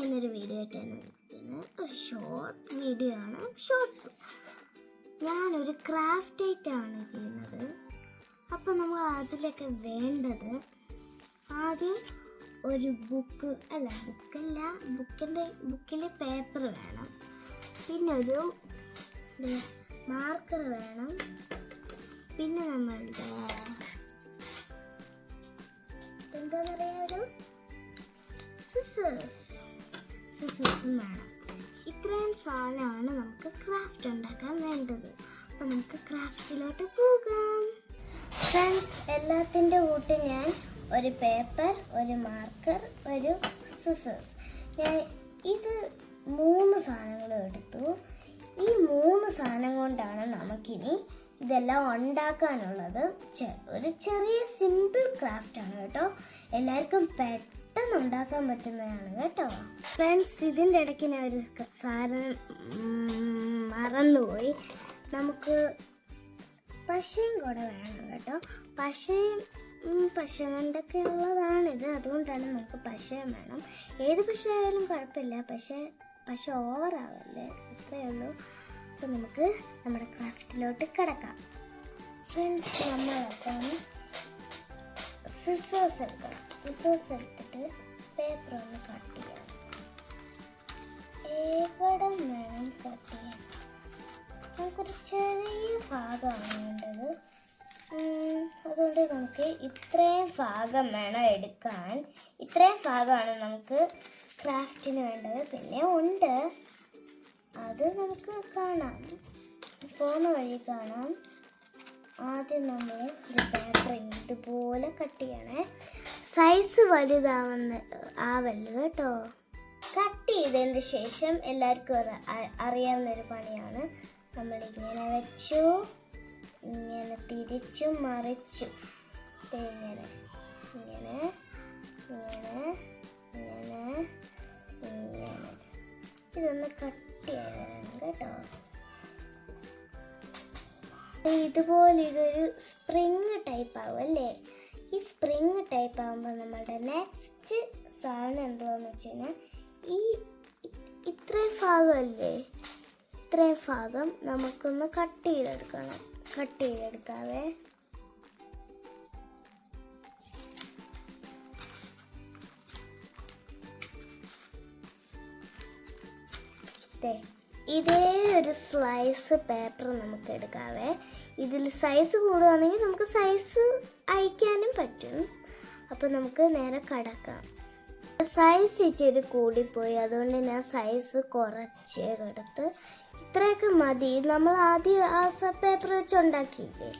എന്നൊരു വീഡിയോ ആയിട്ടാണ് ഇരിക്കുന്നത് ഒരു ഷോർട്ട് വീഡിയോ ആണ്. ഷോർട്സ് ഞാനൊരു ക്രാഫ്റ്റ് ആയിട്ടാണ് ചെയ്യുന്നത്. അപ്പോൾ നമ്മൾ അതിലൊക്കെ വേണ്ടത് ആദ്യം ഒരു ബുക്ക് അല്ല ബുക്കല്ല ബുക്കിന്റെ ബുക്കിൽ പേപ്പർ വേണം. പിന്നെ ഒരു മാർക്കർ വേണം. പിന്നെ നമ്മളുടെ എന്താ പറയുക ഒരു സിസേഴ്സ് സിസേഴ്സും വേണം ഇത്രയും സാധനമാണ് നമുക്ക് ക്രാഫ്റ്റ് ഉണ്ടാക്കാൻ വേണ്ടത്. അപ്പം നമുക്ക് ക്രാഫ്റ്റിലോട്ട് പോകാം. ഫ്രണ്ട്സ് എല്ലാത്തിന്റെ കൂട്ട് ഞാൻ ഒരു പേപ്പർ ഒരു മാർക്കർ ഒരു സിസസ് ഞാൻ ഇത് മൂന്ന് സാധനങ്ങളും എടുത്തു. ഈ മൂന്ന് സാധനം കൊണ്ടാണ് നമുക്കിനി ഇതെല്ലാം ഉണ്ടാക്കാനുള്ളത്. ഒരു ചെറിയ സിമ്പിൾ ക്രാഫ്റ്റ് ആണ് കേട്ടോ. എല്ലാവർക്കും പെട്ടെന്ന് ഉണ്ടാക്കാൻ പറ്റുന്നതാണ് കേട്ടോ. ഫ്രണ്ട്സ് ഇതിന്റെ ഇടയ്ക്ക് ഞാൻ ഒരു സാധനം മറന്നുപോയി. നമുക്ക് പശയും കൂടെ വേണം കേട്ടോ. പശയും പശ കൊണ്ടൊക്കെ ഉള്ളതാണിത്. അതുകൊണ്ടാണ് നമുക്ക് പശയും വേണം. ഏത് പശ ആയാലും കുഴപ്പമില്ല. പക്ഷേ പശ ഓവറാവല്ലേ അത്രയേ ഉള്ളൂ. അപ്പോൾ നമുക്ക് നമ്മുടെ ക്രാഫ്റ്റിലോട്ട് കിടക്കാം. ഫ്രണ്ട്സ് നമ്മളപ്പം സിസേഴ്സ് എടുക്കണം. സിസേഴ്സ് എടുത്തിട്ട് പേപ്പർ ഒന്ന് കട്ട് ചെയ്യണം എവിടം വേണം കട്ട് ചെയ്യാം നമുക്കൊരു ചെറിയ ഭാഗമാണ് വേണ്ടത്. അതുകൊണ്ട് നമുക്ക് ഇത്രയും ഭാഗം വേണം എടുക്കാൻ. ഇത്രയും ഭാഗമാണ് നമുക്ക് ക്രാഫ്റ്റിന് വേണ്ടത്. പിന്നെ ഉണ്ട്. അത് നമുക്ക് കാണാം. പോകുന്ന വഴി കാണാം. ആദ്യം നമ്മൾ പേപ്പർ ഇതുപോലെ കട്ട് ചെയ്യണേ. സൈസ് വലുതാവുന്ന ആവല്ല് കേട്ടോ. കട്ട് ചെയ്തതിന് ശേഷം എല്ലാവർക്കും അറിയാവുന്ന ഒരു പണിയാണ്. നമ്മളിങ്ങനെ വെച്ചു ഇങ്ങനെ തിരിച്ചു മറിച്ചു. ഇങ്ങനെ ഇങ്ങനെ ഇങ്ങനെ ഇങ്ങനെ ഇങ്ങനെ. ഇതൊന്ന് കട്ട് ചെയ്യണം കേട്ടോ. ഇതുപോലെ ഇതൊരു സ്പ്രിങ് ടൈപ്പ് ആവും അല്ലേ? ഈ സ്പ്രിങ് ടൈപ്പ് ആകുമ്പോൾ നമ്മളുടെ നെക്സ്റ്റ് സാധനം എന്തുവാന്ന് വെച്ച് കഴിഞ്ഞാൽ ഈ ഇത്രയും ഭാഗമല്ലേ? ഇത്രയും ഭാഗം നമുക്കൊന്ന് കട്ട് ചെയ്തെടുക്കണം. കട്ട് ചെയ്തെടുക്കാവേ. ദേ, ഇതേ ഒരു സ്ലൈസ് പേപ്പർ നമുക്ക് എടുക്കാവേ. ഇതിൽ സൈസ് കൂടുകയാണെങ്കിൽ നമുക്ക് സൈസ് അയക്കാനും പറ്റും. അപ്പോൾ നമുക്ക് നേരെ കടക്കാം. സൈസ് ഇച്ചിരി കൂടിപ്പോയി. അതുകൊണ്ട് ഞാൻ സൈസ് കുറച്ച് എടുത്ത് ഇത്രയൊക്കെ മതി. നമ്മൾ ആദ്യം ആ പേപ്പർ വെച്ച് ഉണ്ടാക്കിയില്ലേ?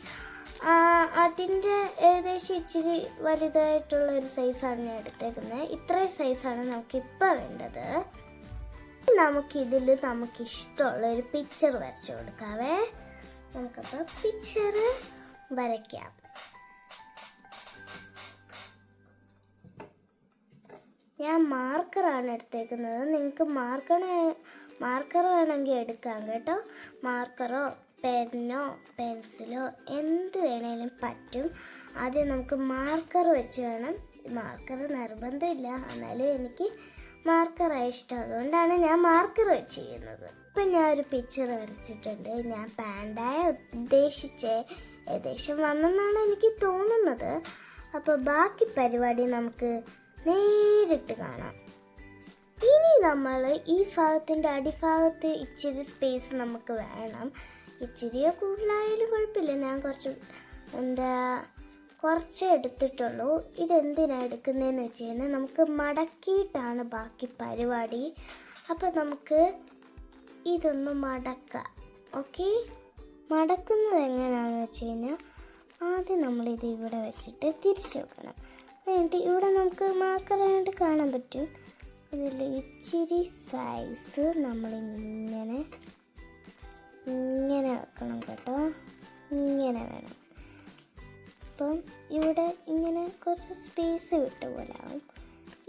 അതിന്റെ ഏകദേശം ഇച്ചിരി വലുതായിട്ടുള്ള ഒരു സൈസാണ് ഞാൻ എടുത്തേക്കുന്നത്. ഇത്രയും സൈസാണ് നമുക്കിപ്പോൾ വേണ്ടത്. നമുക്കിതിൽ നമുക്ക് ഇഷ്ടമുള്ള ഒരു പിക്ചർ വരച്ചു കൊടുക്കാവേ. നമുക്കപ്പോൾ പിക്ചർ വരയ്ക്കാം. ഞാൻ മാർക്കറാണ് എടുത്തേക്കുന്നത്. നിങ്ങൾക്ക് മാർക്കർ മാർക്കർ വേണമെങ്കിൽ എടുക്കാം കേട്ടോ. മാർക്കറോ പെന്നോ പെൻസിലോ എന്ത് വേണേലും പറ്റും. ആദ്യം നമുക്ക് മാർക്കർ വെച്ച് വേണം. മാർക്കർ നിർബന്ധമില്ല. എന്നാലും എനിക്ക് മാർക്കറാണ് ഇഷ്ടം. അതുകൊണ്ടാണ് ഞാൻ മാർക്കർ വെച്ച് ചെയ്യുന്നത് ഇപ്പം ഞാൻ ഒരു പിക്ചർ വരച്ചിട്ടുണ്ട്. ഞാൻ പാൻഡായ ഉദ്ദേശിച്ച് ഏകദേശം വന്നെന്നാണ് എനിക്ക് തോന്നുന്നത്. അപ്പോൾ ബാക്കി പരിപാടി നമുക്ക് നേരിട്ട് കാണാം. ഇനി നമ്മൾ ഈ ഭാഗത്തിന്റെ അടിഭാഗത്ത് ഇച്ചിരി സ്പേസ് നമുക്ക് വേണം. ഇച്ചിരിയോ കൂടുതലായാലും കുഴപ്പമില്ല. ഞാൻ കുറച്ച് എന്താ കുറച്ചേ എടുത്തിട്ടുള്ളൂ. ഇതെന്തിനാണ് എടുക്കുന്നതെന്ന് വെച്ച് കഴിഞ്ഞാൽ നമുക്ക് മടക്കിയിട്ടാണ് ബാക്കി പരിപാടി. അപ്പോൾ നമുക്ക് ഇതൊന്ന് മടക്കാം. ഓക്കെ? മടക്കുന്നത് എങ്ങനെയാണെന്ന് വെച്ച് കഴിഞ്ഞാൽ ആദ്യം നമ്മളിത് ഇവിടെ വെച്ചിട്ട് തിരിച്ചു വെക്കണം. കഴിഞ്ഞിട്ട് ഇവിടെ നമുക്ക് മാർക്കറായിട്ട് കാണാൻ പറ്റും. ഇതിൽ ഇച്ചിരി സൈസ് നമ്മളിങ്ങനെ ഇങ്ങനെ വെക്കണം കേട്ടോ. ഇങ്ങനെ വേണം. അപ്പം ഇവിടെ ഇങ്ങനെ കുറച്ച് സ്പേസ് വിട്ട പോലെ ആവും.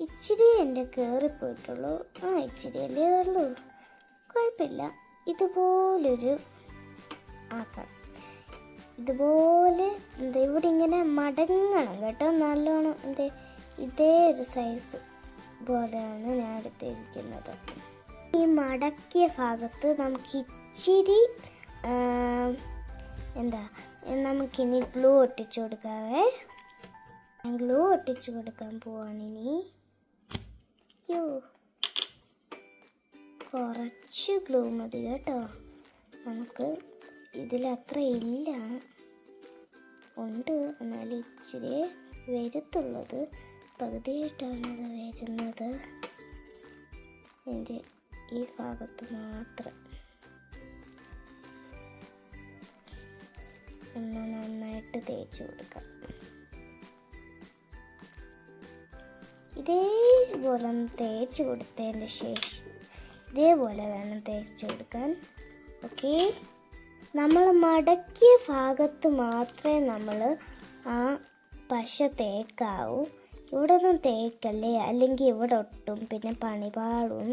ഇച്ചിരി എന്റെ കയറിപ്പോയിട്ടുള്ളൂ ആ ഇച്ചിരി അല്ലേ ഉള്ളൂ. കുഴപ്പമില്ല. ഇതുപോലൊരു ആക്കണം ഇതുപോലെ എന്താ ഇവിടെ ഇങ്ങനെ മടങ്ങണം കേട്ടോ. നല്ലോണം എന്തേ ഇതേ ഒരു സൈസ് പോലെയാണ് ഞാൻ എടുത്തിരിക്കുന്നത്. ഈ മടക്കിയ ഭാഗത്ത് നമുക്ക് ഇച്ചിരി എന്താ നമുക്കിനി ഗ്ലൂ ഒട്ടിച്ചു കൊടുക്കാവേ. ഞാൻ ഗ്ലൂ ഒട്ടിച്ചു കൊടുക്കാൻ പോവാണ് ഇനി. യോ കുറച്ച് ഗ്ലൂ മതി കേട്ടോ. നമുക്ക് ഇതിലത്ര ഇല്ല. ഉണ്ട്. എന്നാലും ഇച്ചിരി വരുത്തുള്ളത് പകുതിയായിട്ടാണ് ഇത് വരുന്നത്. എന്റെ ഈ ഭാഗത്ത് മാത്രം. ഒന്ന് നന്നായിട്ട് തേച്ച് കൊടുക്കാം. ഇതേപോലെ തേച്ച് കൊടുത്തതിന്റെ ശേഷം ഇതേപോലെ വേണം തേച്ച് കൊടുക്കാൻ. ഓക്കെ? നമ്മൾ മടക്കിയ ഭാഗത്ത് മാത്രമേ നമ്മൾ ആ പശ തേക്കാവൂ. ഇവിടെ ഒന്നും തേക്കല്ലേ? അല്ലെങ്കിൽ ഇവിടെ ഒട്ടും പിന്നെ പണിപാളും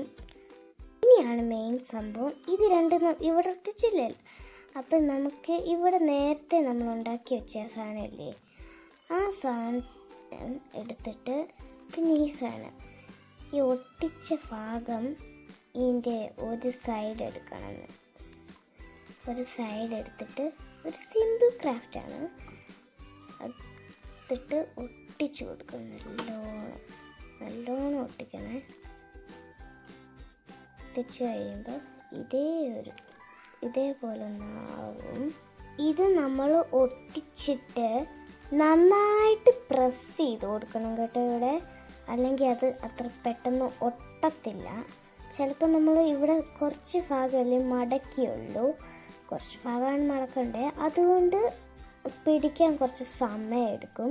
ഇനിയാണ് മെയിൻ സംഭവം. ഇത് രണ്ടും ഇവിടെ ഒട്ടിച്ചില്ലേ അപ്പം നമുക്ക് ഇവിടെ നേരത്തെ നമ്മൾ ഉണ്ടാക്കി വെച്ച സാധനമില്ലേ? ആ സാധനം എടുത്തിട്ട് പിന്നെ ഈ സാധനം. ഈ ഒട്ടിച്ച ഭാഗം ഇതിന്റെ ഒരു സൈഡ് എടുക്കണം. ഒരു സൈഡ് എടുത്തിട്ട് ഒരു സിമ്പിൾ ക്രാഫ്റ്റാണ് എടുത്തിട്ട് ഒട്ടിച്ചു കൊടുക്കും. നല്ലോണം നല്ലോണം ഒട്ടിക്കണേ. ഒട്ടിച്ചു കഴിയുമ്പോൾ ഇതേ ഒരു ഇതേപോലെ ഒന്നാവും ഇത് നമ്മൾ ഒട്ടിച്ചിട്ട് നന്നായിട്ട് പ്രസ് ചെയ്ത് കൊടുക്കണം കേട്ടോ ഇവിടെ. അല്ലെങ്കിൽ അത് അത്ര പെട്ടെന്ന് ഒട്ടത്തില്ല. ചിലപ്പോൾ നമ്മൾ ഇവിടെ കുറച്ച് ഭാഗമല്ലേ മടക്കിയുള്ളൂ. കുറച്ച് ഭാഗമാണ് മടക്കണ്ടേ അതുകൊണ്ട് പിടിക്കാൻ കുറച്ച് സമയം എടുക്കും.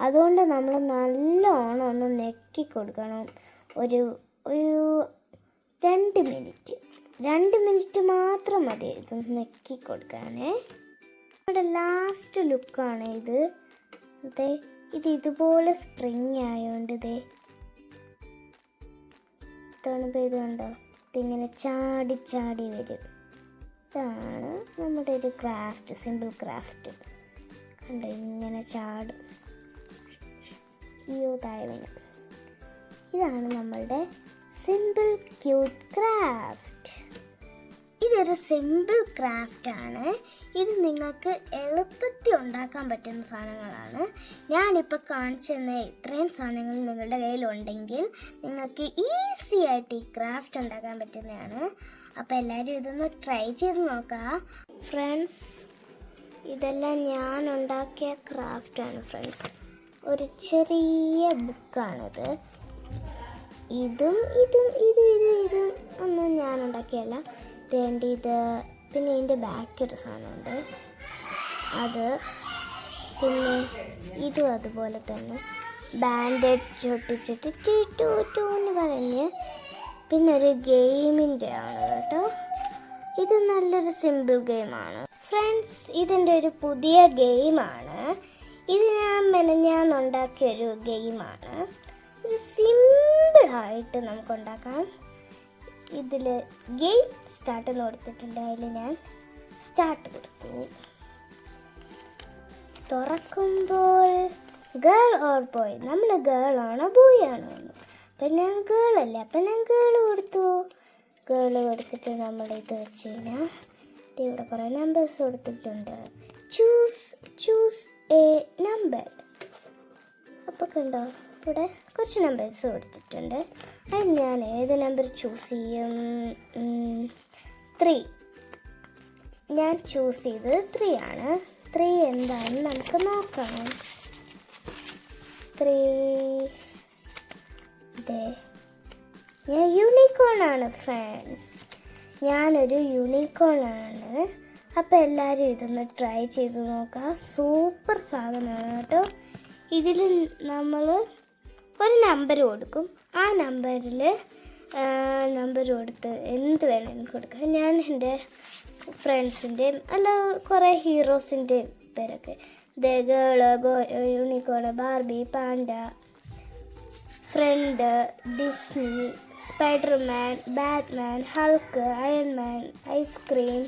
അതുകൊണ്ട് നമ്മൾ നല്ലോണം ഒന്ന് നെക്കി കൊടുക്കണം. ഒരു ഒരു രണ്ട് മിനിറ്റ് രണ്ട് മിനിറ്റ് മാത്രം മതി ഇതൊന്ന് നെക്കി കൊടുക്കാനേ. നമ്മുടെ ലാസ്റ്റ് ലുക്കാണ് ഇത്. അതെ ഇത് ഇതുപോലെ സ്പ്രിങ് ആയതുകൊണ്ട് ഇതേ തണുപ്പ് കണ്ടോ? ഇതിങ്ങനെ ചാടി ചാടി വരും. ഇതാണ് നമ്മുടെ ഒരു ക്രാഫ്റ്റ് സിമ്പിൾ ക്രാഫ്റ്റ് കണ്ടോ ഇങ്ങനെ ചാടും. അയ്യോ താഴെ. ഇതാണ് നമ്മളുടെ സിമ്പിൾ ക്യൂട്ട് ക്രാഫ്റ്റ് ഇതൊരു സിമ്പിൾ ക്രാഫ്റ്റ് ആണ്. ഇത് നിങ്ങൾക്ക് എളുപ്പത്തിൽ ഉണ്ടാക്കാൻ പറ്റുന്ന സാധനങ്ങളാണ്. ഞാനിപ്പോൾ കാണിച്ചു തന്ന ഇത്രയും സാധനങ്ങൾ നിങ്ങളുടെ കയ്യിലുണ്ടെങ്കിൽ നിങ്ങൾക്ക് ഈസി ആയിട്ട് ഈ ക്രാഫ്റ്റ് ഉണ്ടാക്കാൻ പറ്റുന്നതാണ്. അപ്പോൾ എല്ലാവരും ഇതൊന്ന് ട്രൈ ചെയ്ത് നോക്കുക ഫ്രണ്ട്സ് ഇതെല്ലാം ഞാൻ ഉണ്ടാക്കിയ ക്രാഫ്റ്റാണ് ഫ്രണ്ട്സ് ഒരു ചെറിയ ബുക്കാണിത് ഇതും ഇതും ഇതും ഇതും ഇതും ഒന്നും ഞാൻ ഉണ്ടാക്കിയല്ല. ഇത് പിന്നെ ഇതിന്റെ ബാക്ക് ഒരു സാധനമുണ്ട്. അത് പിന്നെ ഇതും അതുപോലെ തന്നെ. ബാൻഡേജ് ചൊട്ടിച്ചിട്ട് ടീ ടു ടു എന്ന് പറഞ്ഞ് പിന്നെ ഒരു ഗെയിമിന്റെ ആണ് കേട്ടോ. ഇത് നല്ലൊരു സിമ്പിൾ ഗെയിമാണ്. ഫ്രണ്ട്സ് ഇതിന്റെ ഒരു പുതിയ ഗെയിമാണ്. ഇത് ഞാൻ മെനഞ്ഞാന്നുണ്ടാക്കിയൊരു ഗെയിമാണ്. ഇത് സിമ്പിളായിട്ട് നമുക്ക് ഉണ്ടാക്കാം ഇതിൽ ഗെയിം സ്റ്റാർട്ട് എന്ന് കൊടുത്തിട്ടുണ്ട് അതിൽ ഞാൻ. സ്റ്റാർട്ട് കൊടുത്തു. തുറക്കുമ്പോൾ ഗേൾ ഓർ ബോയ് നമ്മൾ ഗേൾ ആണോ ബോയ് ആണോ എന്ന്. അപ്പം ഞാൻ ഗേൾ അല്ലേ? അപ്പം ഞാൻ ഗേൾ കൊടുത്തു. ഗേൾ കൊടുത്തിട്ട് നമ്മൾ ഇത് വെച്ച് കഴിഞ്ഞാൽ ഇവിടെ കുറേ നമ്പേഴ്സ് കൊടുത്തിട്ടുണ്ട്. ചൂസ് ചൂസ് എ നമ്പർ അപ്പോൾ കണ്ടോ? ഇവിടെ കുറച്ച് നമ്പേഴ്സ് കൊടുത്തിട്ടുണ്ട്. അതിൽ ഞാൻ ഏത് നമ്പർ ചൂസ് ചെയ്യും? ത്രീ ഞാൻ ചൂസ് ചെയ്തത് ത്രീ ആണ്. ത്രീ എന്താണെന്ന് നമുക്ക് നോക്കാം. ത്രീ ദേ ഞാൻ യൂണിക്കോൺ ആണ് ഫ്രണ്ട്സ് ഞാനൊരു യൂണിക്കോൺ ആണ്. അപ്പോൾ എല്ലാവരും ഇതൊന്ന് ട്രൈ ചെയ്ത് നോക്കാം. സൂപ്പർ സാധനമാണ് കേട്ടോ. ഇതിൽ നമ്മൾ ഒരു നമ്പർ കൊടുക്കും. ആ നമ്പറിൽ നമ്പർ കൊടുത്ത് എന്ത് വേണമെങ്കിലും കൊടുക്കാം. ഞാൻ എന്റെ ഫ്രണ്ട്സിന്റെയും അല്ല കുറേ ഹീറോസിന്റെയും പേരൊക്കെ. The boy unicorn Barbie panda friend Disney Spiderman Batman Hulk Ironman ice cream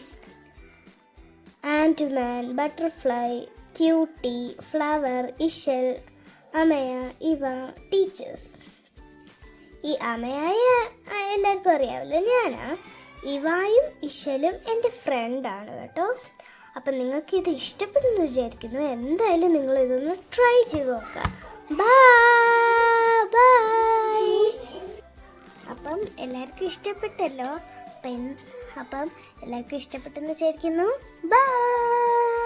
Antman butterfly cutie flower Ishal Amaya ഇവ ടീച്ചേഴ്സ്. ഈ അമ്മയായ എല്ലാവർക്കും അറിയാമല്ലോ ഞാനാ. ഇവായും ഇഷലും എന്റെ ഫ്രണ്ടാണ് കേട്ടോ. അപ്പം ഇത് ഇഷ്ടപ്പെടുന്നു വിചാരിക്കുന്നു. എന്തായാലും നിങ്ങൾ ഇതൊന്ന് ട്രൈ ചെയ്ത് നോക്കാം. ബൈ അപ്പം എല്ലാവർക്കും ഇഷ്ടപ്പെട്ടല്ലോ. അപ്പം അപ്പം എല്ലാവർക്കും ഇഷ്ടപ്പെട്ടെന്ന് വിചാരിക്കുന്നു. ബൈ